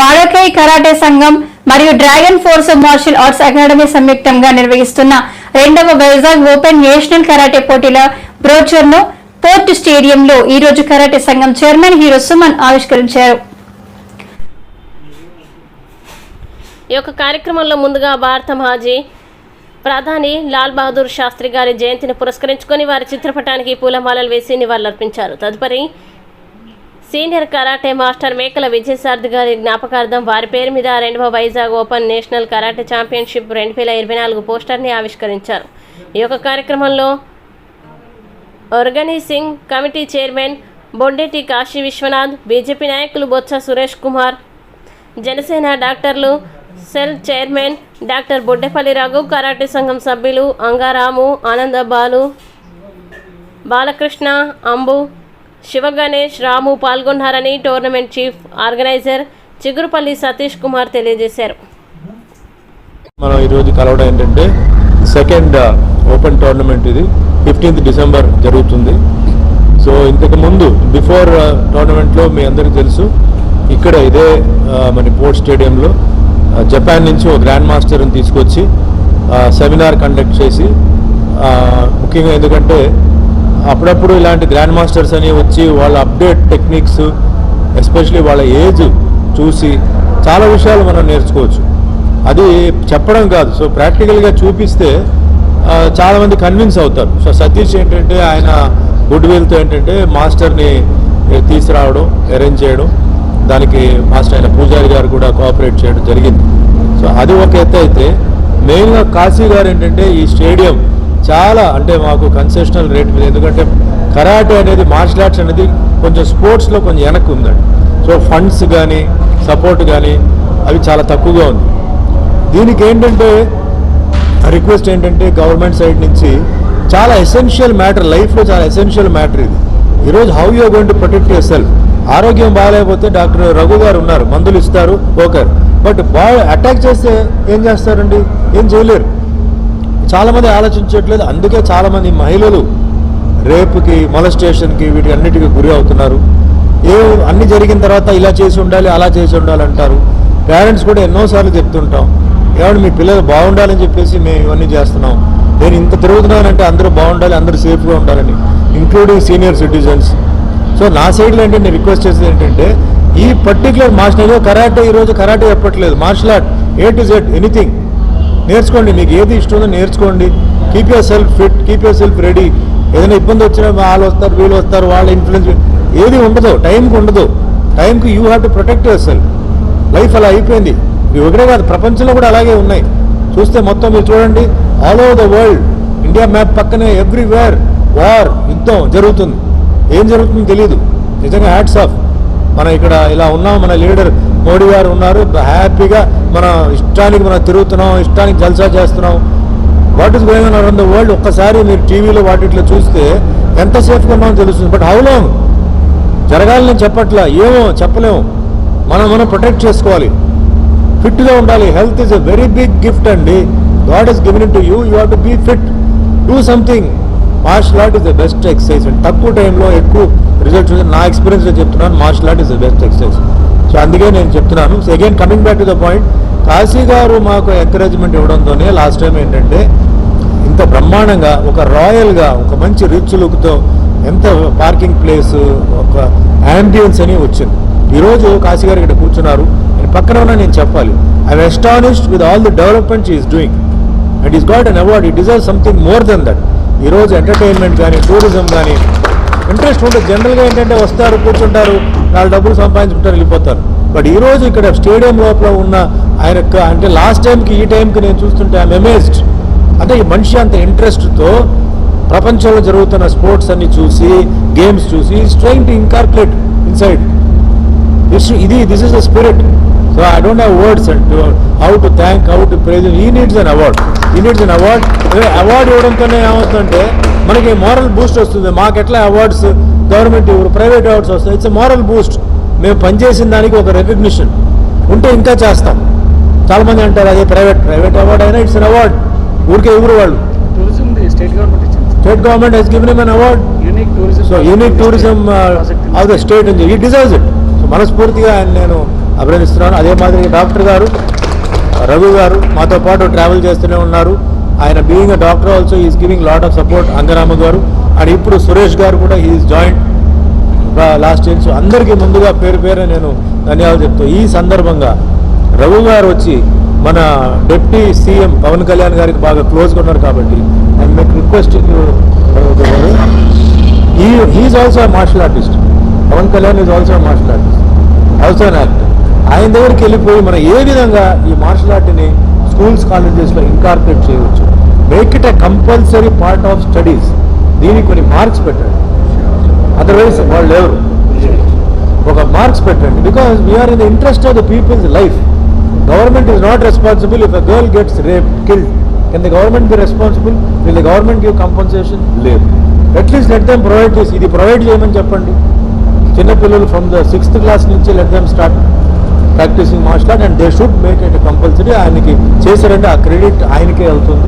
వాడకై karate సంఘం మరియు dragon force martial arts academy సంయుక్తంగా నిర్వహిస్తున్న రెండవ వైజాగ్ ఓపెన్ నేషనల్ కరాటే పోటీల బ్రోచర్ను పోర్ట్ స్టేడియంలో ఈ రోజు కరాటే సంఘం చైర్మన్ హీరో సుమన్ ఆవిష్కరించారు. ఈ యొక్క కార్యక్రమంలో ముందుగా భారత మాజీ ప్రధాని లాల్ బహదూర్ శాస్త్రి గారి జయంతిని పురస్కరించుకొని వారి చిత్రపటానికి పూలమాలలు వేసి నివాళులర్పించారు. తదుపరి సీనియర్ కరాటే మాస్టర్ మేకల విజయసారథి గారి జ్ఞాపకార్థం వారి పేరు మీద రెండవ Vizag open national karate championship రెండు వేల ఇరవై నాలుగు పోస్టర్ని ఆవిష్కరించారు. ఈ యొక్క కార్యక్రమంలో organising committee chairman Bondeti Kashi Vishwanath BJP నాయకులు బొత్స సురేష్ కుమార్ జనసేన డాక్టర్లు cell chairman doctor Boddepalli Raghu karate సంఘం సభ్యులు Angaramu Ananda Balu Balakrishna Ambu Shiva Ganesh Ramu పాల్గొన్నారని tournament chief organiser Chigurupalli Satish Kumar తెలియజేశారు. మనం ఈరోజు కలవడం ఏంటంటే సెకండ్ ఓపెన్ టోర్నమెంట్ ఇది. ఫిఫ్టీన్త్ డిసెంబర్ జరుగుతుంది. సో ఇంతకు ముందు బిఫోర్ టోర్నమెంట్లో uh, మీ అందరికీ తెలుసు ఇక్కడ ఇదే uh, మన పోర్ట్ స్టేడియంలో uh, జపాన్ నుంచి ఒక గ్రాండ్ మాస్టర్ని తీసుకొచ్చి సెమినార్ కండక్ట్ చేసి ముఖ్యంగా ఎందుకంటే అప్పుడప్పుడు ఇలాంటి గ్రాండ్ మాస్టర్స్ అని వచ్చి వాళ్ళ అప్డేట్ టెక్నిక్స్ ఎస్పెషలీ వాళ్ళ ఏజ్ చూసి చాలా విషయాలు మనం నేర్చుకోవచ్చు. అది చెప్పడం కాదు. సో ప్రాక్టికల్గా చూపిస్తే చాలామంది కన్విన్స్ అవుతారు. సో సతీష్ ఏంటంటే ఆయన గుడ్ విల్తో ఏంటంటే మాస్టర్ని తీసుకురావడం అరేంజ్ చేయడం దానికి మాస్టర్ అయిన పూజారి గారు కూడా కోఆపరేట్ చేయడం జరిగింది. సో అది ఒక ఎత్తు అయితే మెయిన్గా కాశీ గారు ఏంటంటే ఈ స్టేడియం చాలా అంటే మాకు కన్సెషనల్ రేట్ మీద ఎందుకంటే కరాటే అనేది మార్షల్ ఆర్ట్స్ అనేది కొంచెం స్పోర్ట్స్లో కొంచెం వెనక్కి ఉందండి. సో ఫండ్స్ కానీ సపోర్ట్ కానీ అవి చాలా తక్కువగా ఉంది. దీనికి ఏంటంటే రిక్వెస్ట్ ఏంటంటే గవర్నమెంట్ సైడ్ నుంచి చాలా ఎసెన్షియల్ మ్యాటర్ లైఫ్లో చాలా ఎసెన్షియల్ మ్యాటర్ ఇది. ఈరోజు how you going to protect yourself ఆరోగ్యం బాగాలేకపోతే డాక్టర్ రఘు గారు ఉన్నారు మందులు ఇస్తారు ఓకే బట్ బాగా అటాక్ చేస్తే ఏం చేస్తారండి? ఏం చేయలేరు. చాలామంది ఆలోచించట్లేదు. అందుకే చాలామంది మహిళలు రేపుకి మొలస్టేషన్కి వీటి అన్నిటికీ గురి అవుతున్నారు. ఏ అన్ని జరిగిన తర్వాత ఇలా చేసి ఉండాలి అలా చేసి ఉండాలి అంటారు. పేరెంట్స్ కూడా ఎన్నోసార్లు చెప్తుంటాం. ఏమంటే మీ పిల్లలు బాగుండాలని చెప్పేసి మేము ఇవన్నీ చేస్తున్నాం. నేను ఇంత తిరుగుతున్నానంటే అందరూ బాగుండాలి అందరూ సేఫ్గా ఉండాలని ఇంక్లూడింగ్ సీనియర్ సిటిజన్స్ సో నా సైడ్లో ఏంటంటే నేను రిక్వెస్ట్ చేసేది ఏంటంటే ఈ పర్టికులర్ మార్షల్ కరాటే ఈరోజు కరాటే చెప్పట్లేదు. Martial art A to Z anything నేర్చుకోండి మీకు ఏది ఇష్టం ఉందో నేర్చుకోండి. Keep yourself fit keep yourself ready ఏదైనా ఇబ్బంది వచ్చినా వాళ్ళు వస్తారు వీళ్ళు వస్తారు వాళ్ళ ఇన్ఫ్లుయెన్స్ ఏది ఉండదు టైంకి ఉండదు. టైంకి you have to protect yourself life అలా అయిపోయింది. ఇవి ఒకటే కాదు ప్రపంచంలో కూడా అలాగే ఉన్నాయి. చూస్తే మొత్తం మీరు చూడండి. All over the world India map పక్కనే ఎవ్రీవేర్ వార్ యుద్ధం జరుగుతుంది. ఏం జరుగుతుందో తెలియదు. నిజంగా హ్యాట్స్ ఆఫ్ మనం ఇక్కడ ఇలా ఉన్నాం మన లీడర్ మోడీ గారు ఉన్నారు. హ్యాపీగా మన ఇష్టానికి మనం తిరుగుతున్నాం ఇష్టానికి జల్సా చేస్తున్నాం. What is going around the world ఒక్కసారి మీరు టీవీలో వాటిట్లో చూస్తే ఎంత సేఫ్గా ఉన్నామో తెలుస్తుంది. బట్ హౌ లాంగ్ జరగాలని నేను చెప్పట్లా ఏమో చెప్పలేము. మనం మనం ప్రొటెక్ట్ చేసుకోవాలి. ఫిట్గా ఉండాలి. Health is a very big gift అండి. God is given to you you have to be fit do something martial art is the best exercise and తక్కువ టైంలో ఎక్కువ రిజల్ట్స్ నా ఎక్స్పీరియన్స్లో చెప్తున్నాను martial art is the best exercise so అందుకే నేను చెప్తున్నాను. So again coming back to the point Kashi garu మాకు ఎంకరేజ్మెంట్ ఇవ్వడంతోనే లాస్ట్ టైం ఏంటంటే ఇంత బ్రహ్మాండంగా ఒక రాయల్గా ఒక మంచి రిచ్ లుక్తో ఎంత పార్కింగ్ ప్లేస్ ఒక యాంబియన్స్ అని వచ్చింది. ఈరోజు కాశీ గారు ఇక్కడ కూర్చున్నారు. నేను పక్కన ఉన్నా నేను చెప్పాలి. I astonished with all the development is doing and is got an award it deserve something more than that ఈరోజు ఎంటర్టైన్మెంట్ కానీ టూరిజం కానీ ఇంట్రెస్ట్ ఉండదు జనరల్గా ఏంటంటే వస్తారు కూర్చుంటారు నాలుగు డబ్బులు సంపాదించుకుంటారు వెళ్ళిపోతారు. బట్ ఈరోజు ఇక్కడ స్టేడియం లోపల ఉన్న ఆయన అంటే లాస్ట్ టైంకి ఈ టైంకి నేను చూస్తుంటే ఐఎమ్ అమేజ్డ్ అంటే ఈ మనిషి అంత ఇంట్రెస్ట్తో ప్రపంచంలో జరుగుతున్న స్పోర్ట్స్ అన్ని చూసి గేమ్స్ చూసి ట్రైన్ టు ఇన్కార్పులేట్ ఇన్సైడ్ ఇది this is the spirit so I don't have words and how to thank how to praise he needs an award he needs an award award ఇవ్వడంతోనే ఏమవుతుందంటే మనకి moral boost వస్తుంది. మాకు ఎట్లా awards government ఇవ్వరు private awards వస్తాయి. It's moral boost మేము పనిచేసిన దానికి ఒక రికగ్నిషన్ ఉంటే ఇంకా చేస్తాం. చాలా మంది అంటారు అదే ప్రైవేట్ ప్రైవేట్ అవార్డ్ అయినా ఇట్స్ అన్ అవార్డ్ ఊరికే ఎవరు వాళ్ళు. State government state government he's given an award unique tourism so unique tourism of the state అని ఈ డిజర్వ్స్ ఇట్ సో మనస్ఫూర్తిగా నేను అభినందిస్తున్నాను. అదే మాదిరి డాక్టర్ గారు రఘు గారు మాతో పాటు ట్రావెల్ చేస్తూనే ఉన్నారు. ఆయన being a doctor also is giving lot of support Angarama garu. And ఇప్పుడు సురేష్ గారు కూడా is joint last year so అందరికీ ముందుగా పేరు పేరు నేను ధన్యవాదాలు చెప్తూ ఈ సందర్భంగా రఘు గారు వచ్చి మన డిప్యూటీ సీఎం పవన్ కళ్యాణ్ గారికి బాగా క్లోజ్గా ఉన్నారు కాబట్టి అండ్ మీకు రిక్వెస్ట్ ఈ he is also martial artist Pawan Kalyan is also martial artist also అన్ ఆయన దగ్గరికి వెళ్ళిపోయి మనం ఏ విధంగా ఈ మార్షల్ ఆర్ట్ని స్కూల్స్ కాలేజెస్లో ఇన్కార్పొరేట్ చేయవచ్చు? Make it a compulsory part of studies దీనికి కొన్ని మార్క్స్ పెట్టండి. అదర్వైజ్ వాళ్ళు ఎవరు ఒక మార్క్స్ పెట్టండి. Because we're in the interest of the people's life government is not responsible if a girl gets rape killed can the government be responsible will the government give compensation లేదు. At least let them provide చేసి ఇది provide చేయమని చెప్పండి. చిన్నపిల్లలు from the sixth class నుంచి let them start practising master and they should make it compulsory ఆయనకి చేశారంటే ఆ క్రెడిట్ ఆయనకే వెళ్తుంది